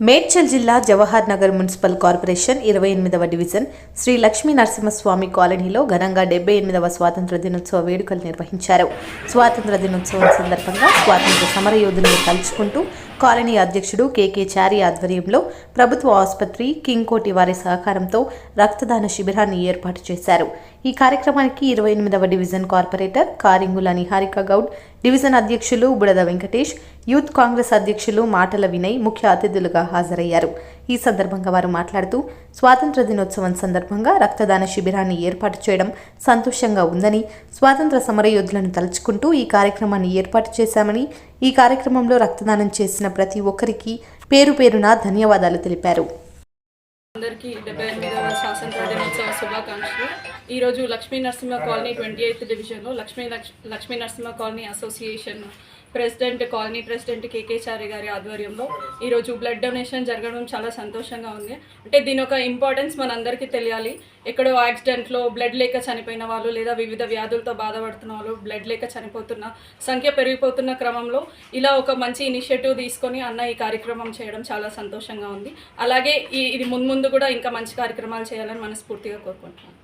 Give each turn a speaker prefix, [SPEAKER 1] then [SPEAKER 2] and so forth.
[SPEAKER 1] మేడ్చల్ జిల్లా Jawahar Nagar municipal corporation ఇరవై ఎనిమిదవ డివిజన్ శ్రీ లక్ష్మీ నరసింహస్వామి కాలనీలో ఘనంగా డెబ్బై ఎనిమిదవ స్వాతంత్ర దినోత్సవ వేడుకలు నిర్వహించారు. స్వాతంత్ర దినోత్సవం సందర్భంగా స్వాతంత్ర సమరయోధులను తలుచుకుంటూ కాలనీ అధ్యక్షుడు కేకే చారి ఆధ్వర్యంలో ప్రభుత్వ ఆసుపత్రి కింగ్ కోటి వారి సహకారంతో రక్తదాన శిబిరాన్ని ఏర్పాటు చేశారు. ఈ కార్యక్రమానికి ఇరవై ఎనిమిదవ division corporator Karingula Niharika Goud division అధ్యక్షులు బుడద వెంకటేష్ యూత్ కాంగ్రెస్ అధ్యక్షులు మాటల వినయ్ ముఖ్య అతిథులుగా హాజరయ్యారు. ఈ సందర్భంగా వారు మాట్లాడుతూ స్వాతంత్ర దినోత్సవం సందర్భంగా రక్తదాన శిబిరాన్ని ఏర్పాటు చేయడం సంతోషంగా ఉందని స్వాతంత్ర సమరయోధులను తలుచుకుంటూ ఈ కార్యక్రమాన్ని ఏర్పాటు చేశామని ఈ కార్యక్రమంలో రక్తదానం చేసిన ప్రతి ఒక్కరికి పేరు పేరున ధన్యవాదాలు తెలిపారు.
[SPEAKER 2] అందరికీ డెబ్బై ఎనిమిదవ స్వాతంత్ర దినోత్సవ శుభాకాంక్షలు. ఈరోజు Lakshmi Narasimha colony twenty eighth డివిజన్లో Lakshmi Lakshmi Narasimha colony association president colony president KKChari గారి ఆధ్వర్యంలో ఈరోజు బ్లడ్ డొనేషన్ జరగడం చాలా సంతోషంగా ఉంది. అంటే దీని ఒక ఇంపార్టెన్స్ మనందరికీ తెలియాలి. ఎక్కడో యాక్సిడెంట్లో బ్లడ్ లేక చనిపోయిన వాళ్ళు లేదా వివిధ వ్యాధులతో బాధపడుతున్న వాళ్ళు బ్లడ్ లేక చనిపోతున్న సంఖ్య పెరిగిపోతున్న క్రమంలో ఇలా ఒక మంచి ఇనిషియేటివ్ తీసుకొని అన్న ఈ కార్యక్రమం చేయడం చాలా సంతోషంగా ఉంది. అలాగే ఈ ఇది ముందు ముందు కూడా ఇంకా మంచి కార్యక్రమాలు చేయాలని మనస్ఫూర్తిగా కోరుకుంటున్నాను.